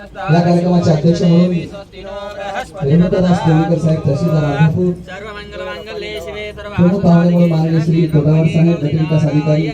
या कार्यक्रमाचे अध्यक्ष म्हणून रेणुकादास देवकर साहेब तहसीलदार राजापूर प्रमुख पाहुणे म्हणून माननीय श्री गोदावर साहेब गटविकास अधिकारी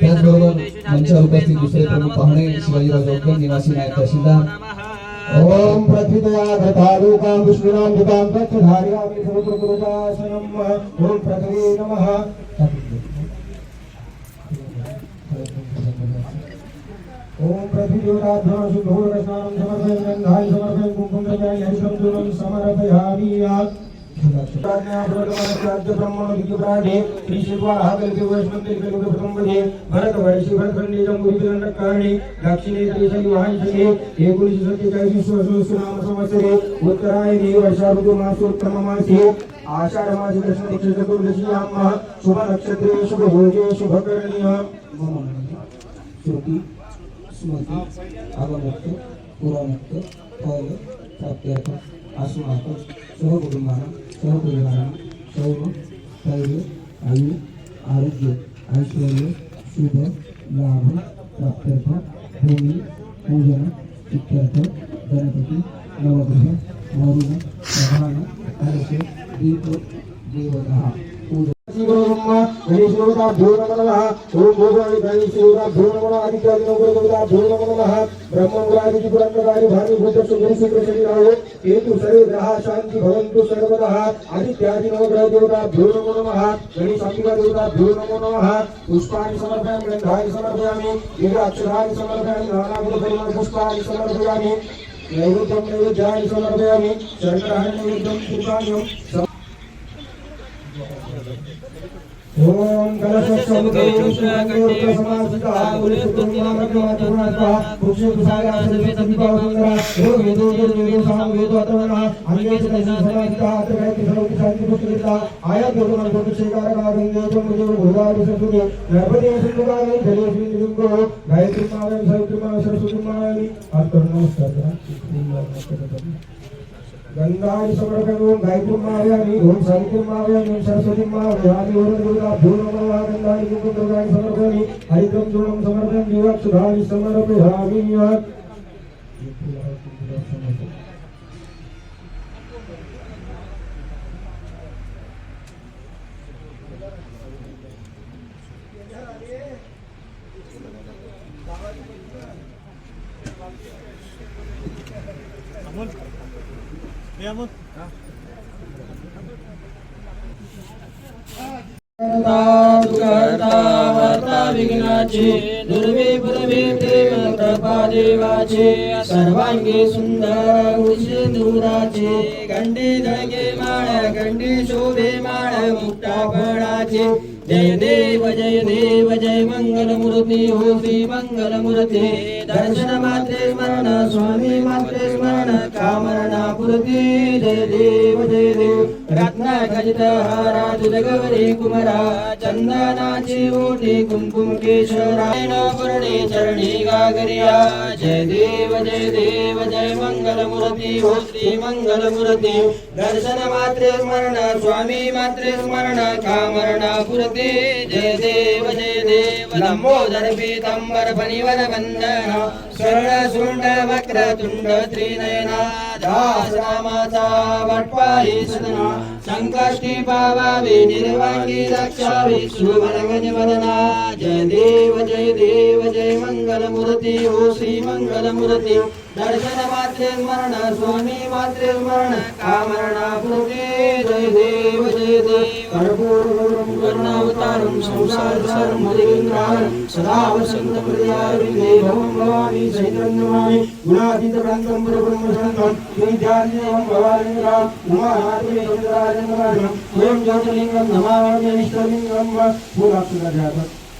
त्याचबरोबर मंचावर उपस्थित दुसरे प्रमुख पाहुणे शिवाजीराव जोडकर निवासी नायक तहसीलदार. ओम प्रथितया घटारूपां विष्णुनां धृतां तच्चधारयामि सर्वप्रकृतासनम् ओम पृथ्वी नमः. ओम पृथ्वीदेवताभ्यो शुद्धोरस्नानं समर्पयन् गन्धाय समर्पयन् कुङ्कुमं प्रजाय हरिशं दूरं समर्पयामि उत्तरायणी वर्षा ऋतुमासोत्तममासे आषाढ मासे कृष्ण चतुर्दशी शुभ नक्षत्रे शुभ योगे शुभ करणीय स्मृती आगमुक्त पुरामुक्त फल प्राप्त्यर्थ आसुनाथ सहकुटुंबानं सहपरिवारानं सौर स्थैर्य आयु आरोग्य ऐश्वर्य शुभ लाभ प्राप्त्यर्थ भूमी पूजन इत्यर्थ गणपती नवग्रह वरुण प्रधान हर्ष दीप देवता पूजन. गणेशदेवताभ्यो नमः ओम भोगाय गणेशदेवताभ्यो नमः आदित्यादिनवग्रहदेवताभ्यो नमः ब्रह्ममुरादिपुरन्दकारि भानुभूतसुन्दरशीघ्रशरीराय हेतु सर्वे ग्रहा शान्ति भवन्तु सर्वतः आदित्यादिनवग्रहदेवताभ्यो नमो नमः गणेशाम्बिकादेवताभ्यो नमो नमः पुष्पाणि समर्पयामि गन्धानि समर्पयामि दिव्याक्षराणि समर्पयामि नानाविधपरिमलपुष्पाणि समर्पयामि नैवेद्यं नैवेद्यानि समर्पयामि शर्कराणि नैवेद्यं कृपाण्यं ओम गायत्री गंगाई समर्पयामि ओम गायत्री मावयामि ओम सावित्री मावयामि ओम सरस्वती मावयामि ओम दुर्गा भूम नमः गंगाई कुंकुम दुर्गाई समर्पयामि। हरिद्रम चूर्णम समर्पयामि। दिवाक्षुधानि समर्पयामि। विघ्नाचे दुर्वे पुरवे प्रेम कृपा देवाचे सर्वांगी सुंदर उषे दुराचे गंडी धळगे माळ गंडी शोभे माळ मुक्ता फळाचे. जय देव जय देव जय मंगल मूर्ती हो श्री मंगल मूर्ती दर्शन मात्रे स्मरण स्वामी मात्रे स्मरण कामरणा पुरती जय देव जय देव. रत्न खजित हारा दुर्गवरी कुमरा. चंदनाची ओटी कुंकुम केशरायण पूर्णे चरणी गागरिया जय देव जय देव जय मंगलमुरती हो श्री मंगल दर्शन मात्रे स्मरण स्वामी मात्रे स्मरण कामरणा पुरती जय देव जय देव लंबोदर पीतांबर परिवर वंदन सरळ सुंड वक्र तुंड त्रिनयना दास रामाचा सदना। संकष्टी पावावी निर्वांगी रक्षावी सुभरगज वदना। जय देव जय देव जय मंगल ओ श्री मंगलमुरती। दर्शन मात्रे स्मरण स्वामी मात्रे स्मरण कामरणा पुरते जय देव जय देव। कर्पूरगौरं करुणावतारं संसारसारं मदिन्द्राणं सदा वसन्त देवं भवानी चैत्रं नमामि गुणातीतभ्रान्तं पुरब्रह्मशान्तं विद्यार्थिदेवं भवानीन्द्रां उमानाथे चन्द्राजन्मराजं स्वयं नमामि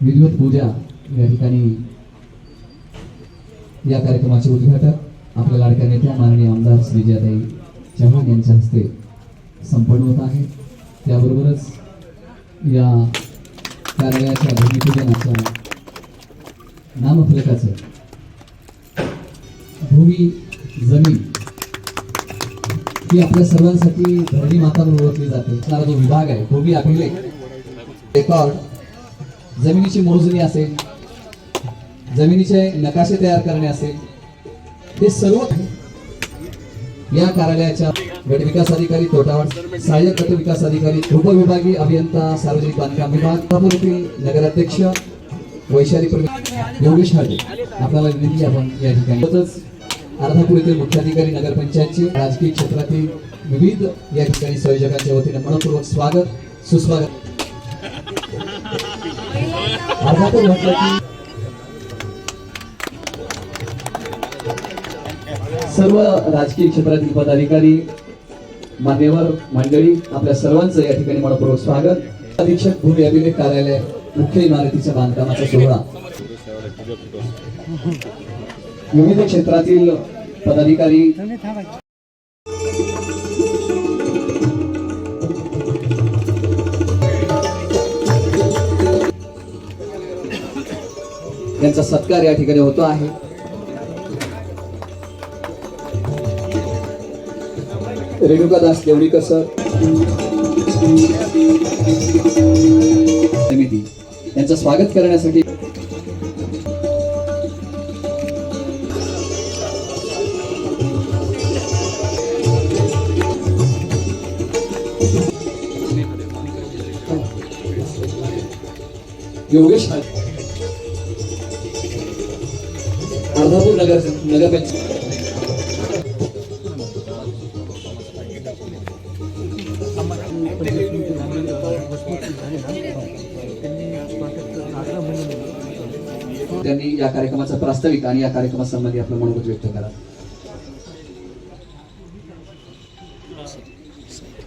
विधिवत पूजा या ठिकाणी या कार्यक्रमाचे उद्घाटक आपल्या लाडक्या नेत्या माननीय आमदार श्रीजयाताई चव्हाण यांच्या हस्ते संपन्न होत आहे. त्याबरोबरच या कार्यालयाच्या भूमिपूजनाच्या नामफलकाचं भूमी जमीन ही आपल्या सर्वांसाठी धरणी माता म्हणून ओळखली जाते. जो विभाग आहे भूमी अभिलेख रेकॉर्ड जमिनीची मोजणी असेल जमिनीचे नकाशे तयार करणे असेल हे सर्व या कार्यालयाच्या गट विकास अधिकारी तोटावड सहाय्यक गटविकास अधिकारी उपविभागीय अभियंता सार्वजनिक बांधकाम विभाग कोल्हापूर नगराध्यक्ष वैशाली योगेश हाटे आपल्याला विनंती आपण या ठिकाणी अर्धापूर येथील मुख्याधिकारी नगरपंचायतचे राजकीय क्षेत्रातील विविध या ठिकाणी संयोजकांच्या वतीने मनपूर्वक स्वागत सुस्वागत. सर्व राजकीय क्षेत्रातील पदाधिकारी मान्यवर मंडळी आपल्या सर्वांचं या ठिकाणी मनपूर्वक स्वागत. अधीक्षक भूमी अभिलेख कार्यालय मुख्य इमारतीच्या बांधकामाचा सोहळा. विविध क्षेत्रातील पदाधिकारी यांचा सत्कार या ठिकाणी होतो आहे. रेणुका दास सर. समिती. यांचं स्वागत करण्यासाठी योगेश कोल्हापूर अर्धापूर नगर त्यांनी या कार्यक्रमाचा प्रास्ताविक आणि या कार्यक्रमासंबंधी आपलं मनोगत व्यक्त करा.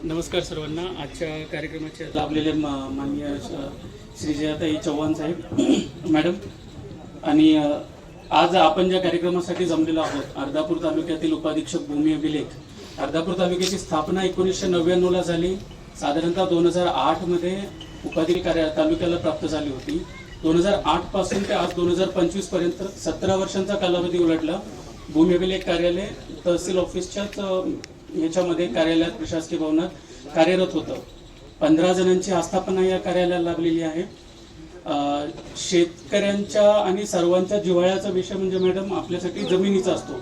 नमस्कार सर्वांना. आजच्या कार्यक्रमाचे लाभलेले मा- माननीय श्री जयाताई चव्हाण साहेब मॅडम आणि आज आपण ज्या कार्यक्रमासाठी जमलेलो आहोत अर्धापूर तालुक्यातील उपाधीक्षक भूमी अभिलेख. अर्धापूर तालुक्याची स्थापना एकोणीसशे नव्याण्णवला झाली. साधारणतः दोन हजार आठमध्ये उपाधी कार्य तालुक्याला प्राप्त झाली होती. दोन हजार आठपासून ते आज दोन हजार पंचवीसपर्यंत सतरा वर्षांचा कालावधी उलटला. भूमी अभिलेख कार्यालय तहसील ऑफिसच्याच याच्यामध्ये कार्यालयात प्रशासकीय भवनात कार्यरत होतं. पंधरा जणांची आस्थापना या कार्यालयाला लाभलेली आहे. शेतकऱ्यांच्या आणि सर्वांच्या जिव्हाळ्याचा विषय म्हणजे मॅडम आपल्यासाठी जमिनीचा असतो.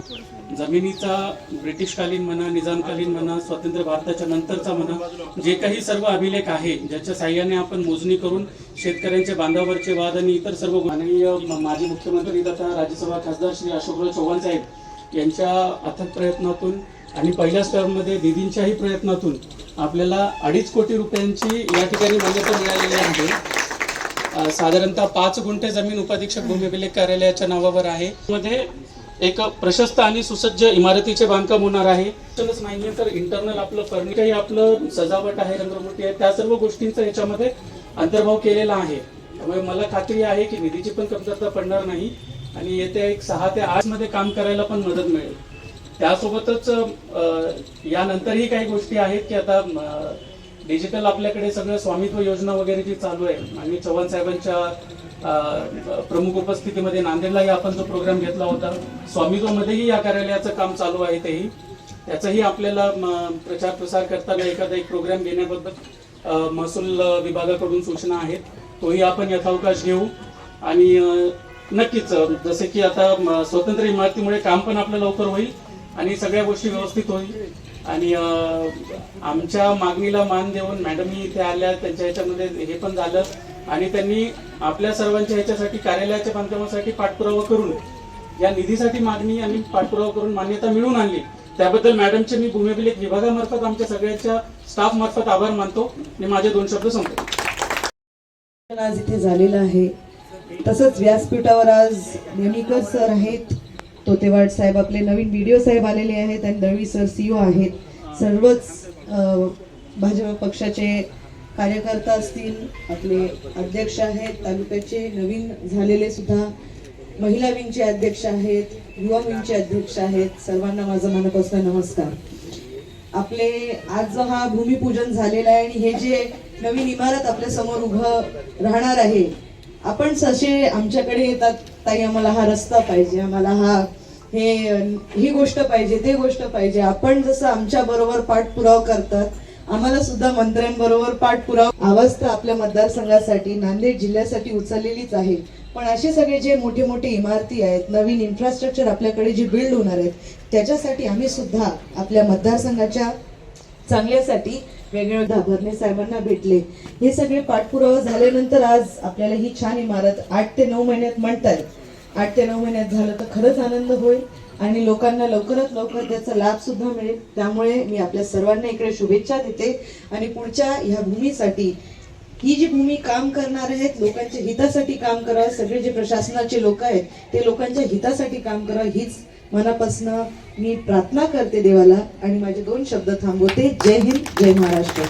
जमिनीचा ब्रिटिशकालीन म्हणा निजामकालीन म्हणा स्वतंत्र भारताच्या नंतरचा म्हणा जे काही सर्व अभिलेख आहे ज्याच्या साह्याने आपण मोजणी करून शेतकऱ्यांच्या बांधावरचे वाद आणि इतर सर्व माननीय माजी मुख्यमंत्री तथा राज्यसभा खासदार श्री अशोकराव चव्हाण साहेब यांच्या अथक प्रयत्नातून आणि पहिल्याच टर्ममध्ये दिदींच्याही प्रयत्नातून आपल्याला अडीच कोटी रुपयांची या ठिकाणी मान्यता मिळालेली आहे. साधारणतः पाच गुंठे जमीन उपाधीक्षक भूमी अभिलेख कार्यालयाच्या नावावर आहे. मध्ये एक प्रशस्त आणि सुसज्ज इमारतीचे बांधकाम होणार आहे. इतकंच तर इंटरनल आपलं फर्निचर आपलं सजावट आहे रंगमूर्ती आहे. त्या सर्व गोष्टींचा याच्यामध्ये अंतर्भाव केलेला आहे. त्यामुळे मला खात्री आहे की निधीची पण कमतरता पडणार नाही आणि येत्या एक सहा ते आठमध्ये काम करायला पण मदत मिळेल. त्यासोबतच यानंतरही काही गोष्टी आहेत की आता डिजिटल आपल्याकडे सगळं स्वामित्व योजना वगैरे जी चालू आहे आणि चव्हाण साहेबांच्या प्रमुख उपस्थितीमध्ये नांदेडलाही आपण जो प्रोग्राम घेतला होता स्वामित्वमध्येही या कार्यालयाचं काम चालू आहे तेही. त्याचाही आपल्याला प्रचार प्रसार करताना एखादा एक प्रोग्राम घेण्याबद्दल महसूल विभागाकडून सूचना आहेत तोही आपण यथावकाश घेऊ. आणि नक्कीच जसे की आता स्वतंत्र इमारतीमुळे काम पण आपलं लवकर होईल आणि सगळ्या गोष्टी व्यवस्थित होईल. आणि आमच्या मागणीला मान देऊन मॅडमही इथे आल्या त्यांच्या ह्याच्यामध्ये हे पण झालं आणि त्यांनी आपल्या सर्वांच्या ह्याच्यासाठी कार्यालयाच्या बांधकामासाठी पाठपुरावा करून या निधीसाठी मागणी आणि पाठपुरावा करून मान्यता मिळवून आणली. त्याबद्दल मॅडमचे मी भूमिभिलेख विभागामार्फत आमच्या सगळ्यांच्या स्टाफ मार्फत आभार मानतो आणि माझे दोन शब्द सांगतो आज इथे झालेलं आहे. तसंच व्यासपीठावर आज नेमिकर सर आहेत. तोतेवाड साहेब आपले नवीन व्हिडिओ साहेब आलेले आहेत आणि दळवी सर सीओ आहेत. सर्वच भाजप पक्षाचे कार्यकर्ता असतील आपले अध्यक्ष आहेत तालुक्याचे नवीन झालेले सुद्धा महिला विंगचे अध्यक्ष आहेत युवा विंगचे अध्यक्ष आहेत. सर्वांना माझा मनापासून नमस्कार. आपले आज जो हा भूमिपूजन झालेला आहे आणि हे जे नवीन इमारत आपल्यासमोर उभं राहणार आहे आपण ससे आमच्याकडे येतात. ताई आम्हाला हा रस्ता पाहिजे आम्हाला हा हे ही गोष्ट पाहिजे ते गोष्ट पाहिजे. आपण जसं आमच्या बरोबर पाठपुरावा करतात आम्हाला सुद्धा मंत्र्यांबरोबर पाठपुरावा. आवाज तर आपल्या मतदारसंघासाठी नांदेड जिल्ह्यासाठी उचललेलीच आहे. पण असे सगळे जे मोठे मोठे इमारती आहेत नवीन इन्फ्रास्ट्रक्चर आपल्याकडे जे बिल्ड होणार आहेत त्याच्यासाठी आम्ही सुद्धा आपल्या मतदारसंघाच्या चांगल्यासाठी वेगवेगळ्या भरणे साहेबांना भेटले. हे सगळे पाठपुरावा झाल्यानंतर आज आपल्याला ही छान इमारत आठ ते नऊ महिन्यात म्हणताय आठ ते नऊ महिन्यात झालं तर खरंच आनंद होईल आणि लोकांना लवकरात लवकर त्याचा लाभ सुद्धा मिळेल. त्यामुळे मी आपल्या सर्वांना इकडे शुभेच्छा देते आणि पुढच्या ह्या भूमीसाठी ही जी भूमी काम करणार आहेत लोकांच्या हितासाठी काम करा सगळे जे प्रशासनाचे लोक आहेत ते लोकांच्या हितासाठी काम करावं हीच मनापासनं मी प्रार्थना करते देवाला आणि माझे दोन शब्द थांबवते. जय हिंद जय महाराष्ट्र.